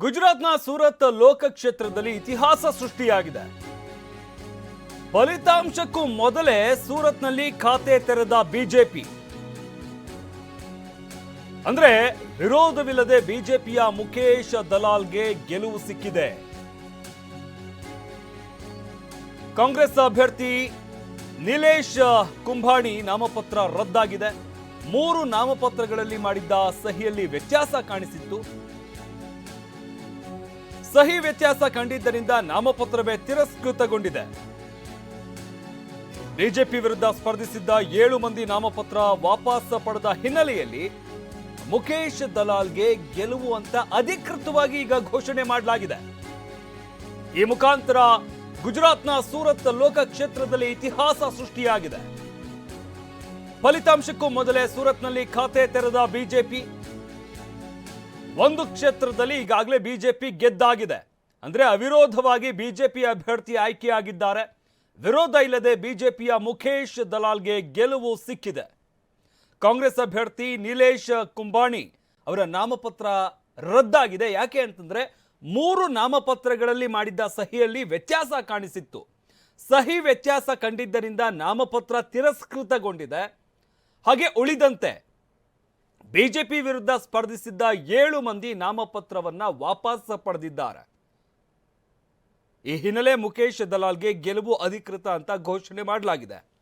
ಗುಜರಾತ್ನ ಸೂರತ್ ಲೋಕ ಕ್ಷೇತ್ರದಲ್ಲಿ ಇತಿಹಾಸ ಸೃಷ್ಟಿಯಾಗಿದೆ. ಫಲಿತಾಂಶಕ್ಕೂ ಮೊದಲೇ ಸೂರತ್ನಲ್ಲಿ ಖಾತೆ ತೆರೆದ ಬಿಜೆಪಿ. ಅಂದ್ರೆ ವಿರೋಧವಿಲ್ಲದೆ ಬಿಜೆಪಿಯ ಮುಖೇಶ್ ದಲಾಲ್ಗೆ ಗೆಲುವು ಸಿಕ್ಕಿದೆ. ಕಾಂಗ್ರೆಸ್ ಅಭ್ಯರ್ಥಿ ನಿಲೇಶ್ ಕುಂಭಾಣಿ ನಾಮಪತ್ರ ರದ್ದಾಗಿದೆ. ಮೂರು ನಾಮಪತ್ರಗಳಲ್ಲಿ ಮಾಡಿದ್ದ ಸಹಿಯಲ್ಲಿ ವ್ಯತ್ಯಾಸ ಕಾಣಿಸಿತ್ತು. ಸಹಿ ವ್ಯತ್ಯಾಸ ಕಂಡಿದ್ದರಿಂದ ನಾಮಪತ್ರವೇ ತಿರಸ್ಕೃತಗೊಂಡಿದೆ. ಬಿಜೆಪಿ ವಿರುದ್ಧ ಸ್ಪರ್ಧಿಸಿದ್ದ ಏಳು ಮಂದಿ ನಾಮಪತ್ರ ವಾಪಸ್ ಪಡೆದ ಹಿನ್ನೆಲೆಯಲ್ಲಿ ಮುಖೇಶ್ ದಲಾಲ್ಗೆ ಗೆಲುವು ಅಂತ ಅಧಿಕೃತವಾಗಿ ಈಗ ಘೋಷಣೆ ಮಾಡಲಾಗಿದೆ. ಈ ಮುಖಾಂತರ ಗುಜರಾತ್ನ ಸೂರತ್ ಲೋಕ ಕ್ಷೇತ್ರದಲ್ಲಿ ಇತಿಹಾಸ ಸೃಷ್ಟಿಯಾಗಿದೆ. ಫಲಿತಾಂಶಕ್ಕೂ ಮೊದಲೇ ಸೂರತ್ನಲ್ಲಿ ಖಾತೆ ತೆರೆದ ಬಿಜೆಪಿ ಒಂದು ಕ್ಷೇತ್ರದಲ್ಲಿ ಈಗಾಗಲೇ ಬಿಜೆಪಿ ಗೆದ್ದಾಗಿದೆ. ಅಂದ್ರೆ ಅವಿರೋಧವಾಗಿ ಬಿಜೆಪಿ ಅಭ್ಯರ್ಥಿ ಆಯ್ಕೆಯಾಗಿದ್ದಾರೆ. ವಿರೋಧ ಇಲ್ಲದೆ ಬಿಜೆಪಿಯ ಮುಖೇಶ್ ದಲಾಲ್ಗೆ ಗೆಲುವು ಸಿಕ್ಕಿದೆ. ಕಾಂಗ್ರೆಸ್ ಅಭ್ಯರ್ಥಿ ನಿಲೇಶ್ ಕುಂಬಾಣಿ ಅವರ ನಾಮಪತ್ರ ರದ್ದಾಗಿದೆ. ಯಾಕೆ ಅಂತಂದ್ರೆ ಮೂರು ನಾಮಪತ್ರಗಳಲ್ಲಿ ಮಾಡಿದ್ದ ಸಹಿಯಲ್ಲಿ ವ್ಯತ್ಯಾಸ ಕಾಣಿಸಿತ್ತು. ಸಹಿ ವ್ಯತ್ಯಾಸ ಕಂಡಿದ್ದರಿಂದ ನಾಮಪತ್ರ ತಿರಸ್ಕೃತಗೊಂಡಿದೆ. ಹಾಗೆ ಉಳಿದಂತೆ ಬಿಜೆಪಿ ವಿರುದ್ಧ ಸ್ಪರ್ಧಿಸಿದ್ದ ಏಳು ಮಂದಿ ನಾಮಪತ್ರವನ್ನ ವಾಪಸ್ ಪಡೆದಿದ್ದಾರೆ. ಈ ಹಿನ್ನೆಲೆ ಮುಖೇಶ್ ದಲಾಲ್ಗೆ ಗೆಲುವು ಅಧಿಕೃತ ಅಂತ ಘೋಷಣೆ ಮಾಡಲಾಗಿದೆ.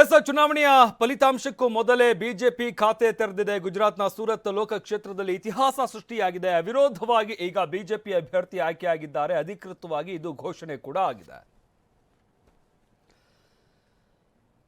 ಎಸ್ ಚುನಾವಣೆಯ ಫಲಿತಾಂಶಕ್ಕೂ ಮೊದಲೇ ಬಿಜೆಪಿ ಖಾತೆ ತೆರೆದಿದೆ. ಗುಜರಾತ್ನ ಸೂರತ್ ಲೋಕ ಕ್ಷೇತ್ರದಲ್ಲಿ ಇತಿಹಾಸ ಸೃಷ್ಟಿಯಾಗಿದೆ. ಅವಿರೋಧವಾಗಿ ಈಗ ಬಿಜೆಪಿ ಅಭ್ಯರ್ಥಿ ಆಯ್ಕೆಯಾಗಿದ್ದಾರೆ. ಅಧಿಕೃತವಾಗಿ ಇದು ಘೋಷಣೆ ಕೂಡ ಆಗಿದೆ.